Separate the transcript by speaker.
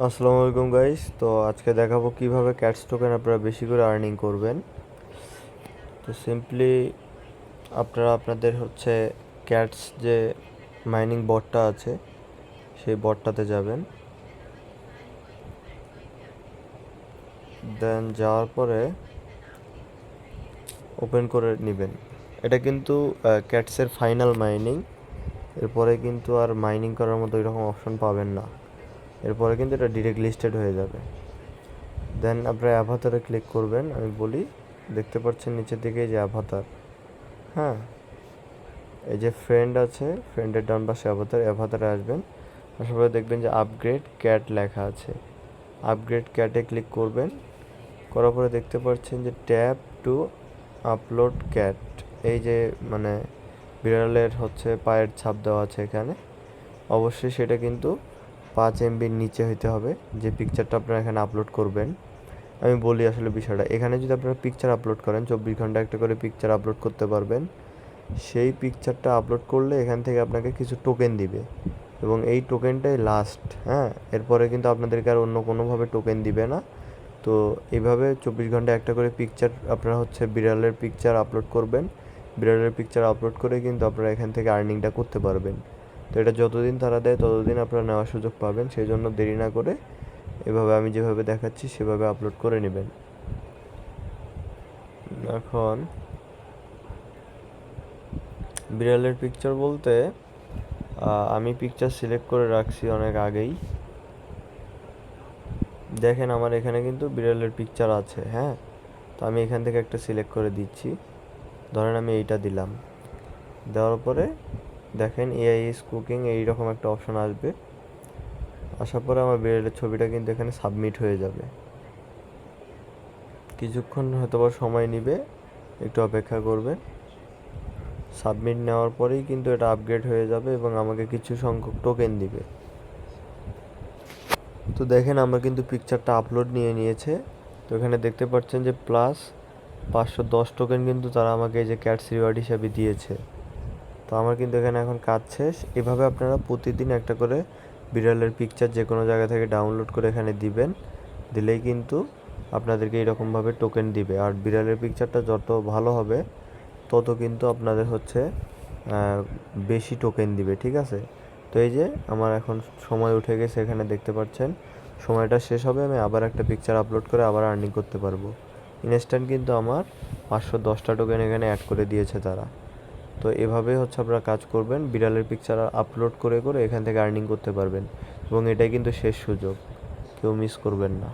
Speaker 1: আসসালামু আলাইকুম গাইস তো আজকে দেখাবো কীভাবে ক্যাটস টোকেন আপনারা বেশি করে আর্নিং করবেন। তো সিম্পলি আপনারা আপনাদের হচ্ছে ক্যাটস যে মাইনিং বটটা আছে, সেই বটটাতে যাবেন। দেন যাওয়ার পরে ওপেন করে নেবেন। এটা কিন্তু ক্যাটসের ফাইনাল মাইনিং এরপরে কিন্তু আর মাইনিং করার মতো এরকম অপশন পাবেন না। এরপরে কিন্তু এটা ডিরেক্ট লিস্টেড হয়ে যাবে। দেন আপনারা অ্যাভাতারে ক্লিক করবেন, আমি বলি, দেখতে পাচ্ছেন নিচের দিকে যে অ্যাভাতার হ্যাঁ? এই যে ফ্রেন্ড আছে ফ্রেন্ডের ডান পাশে অ্যাভাতার অ্যাভাতারে আসবেন। আসার পরে দেখবেন যে আপগ্রেড ক্যাট লেখা আছে। আপগ্রেড ক্যাটে ক্লিক করবেন, করার পরে দেখতে পাচ্ছেন যে ট্যাপ টু আপলোড ক্যাট এই যে মানে বিড়ালের হচ্ছে পায়ের ছাপ দেওয়া আছে এখানে। অবশ্যই সেটা কিন্তু পাঁচ এমবির নিচে হইতে হবে, যে পিকচারটা আপনারা এখানে আপলোড করবেন। আমি বলি আসলে বিষয়টা, এখানে যদি আপনারা পিকচার আপলোড করেন, চব্বিশ ঘণ্টা একটা করে পিকচার আপলোড করতে পারবেন। সেই পিকচারটা আপলোড করলে এখান থেকে আপনাকে কিছু টোকেন দিবে। এবং এই টোকেনটাই লাস্ট হ্যাঁ? এরপরে কিন্তু আপনাদেরকে আর অন্য কোনোভাবে টোকেন দিবে না। তো এইভাবে চব্বিশ ঘণ্টা একটা করে পিকচার আপনারা হচ্ছে বিড়ালের পিকচার আপলোড করবেন। বিড়ালের পিকচার আপলোড করে কিন্তু আপনারা এখান থেকে আর্নিংটা করতে পারবেন। তো এটা যতদিন তারা দেয়, ততদিন আপনারা নেওয়ার সুযোগ পাবেন। সেই জন্য দেরি না করে এভাবে আমি যেভাবে দেখাচ্ছি, সেভাবে আপলোড করে নেবেন। এখন বিড়ালের পিকচার বলতে আমি পিকচার সিলেক্ট করে রাখছি অনেক আগেই। দেখেন আমার এখানে কিন্তু বিড়ালের পিকচার আছে হ্যাঁ? তো আমি এখান থেকে একটা সিলেক্ট করে দিচ্ছি। ধরেন আমি এইটা দিলাম। দেওয়ার পরে দেখেন এআই ইজ কুকিং এইরকম একটা অপশন আসবে। আসার পরে আমার বিড়ালের ছবিটা কিন্তু এখানে সাবমিট হয়ে যাবে। কিছুক্ষণ হয়তো সময় নিবে, একটু অপেক্ষা করবেন। সাবমিট নেওয়ার পরেই কিন্তু এটা আপগ্রেড হয়ে যাবে এবং আমাকে কিছু সংখ্যক টোকেন দিবে। তো দেখেন আমার কিন্তু পিকচারটা আপলোড নিয়ে নিয়েছে। তো এখানে দেখতে পাচ্ছেন যে প্লাস পাঁচশো দশ টোকেন কিন্তু তারা আমাকে এই যে ক্যাটস রিওয়ার্ড হিসাবে দিয়েছে। তো আমার কিন্তু এখানে এখন কাজ শেষ। এভাবে আপনারা প্রতিদিন একটা করে বিড়ালের পিকচার যে কোনো জায়গা থেকে ডাউনলোড করে এখানে দিবেন। দিলেই কিন্তু আপনাদেরকে এরকমভাবে টোকেন দিবে। আর বিড়ালের পিকচারটা যত ভালো হবে, তত কিন্তু আপনাদের হচ্ছে বেশি টোকেন দিবে, ঠিক আছে? তো এই যে আমার এখন সময় উঠে গেছে এখানে দেখতে পাচ্ছেন। সময়টা শেষ হবে, আমি আবার একটা পিকচার আপলোড করে আবার আর্নিং করতে পারব। ইনস্ট্যান্ট কিন্তু আমার পাঁচশো দশটা টোকেন এখানে অ্যাড করে দিয়েছে তারা। তো এভাবে হচ্ছে আপনারা কাজ করবেন, বিড়ালের পিকচার আপলোড করে করে এখান থেকে আর্নিং করতে পারবেন এবং এটাই কিন্তু শেষ সুযোগ, কেউ মিস করবেন না।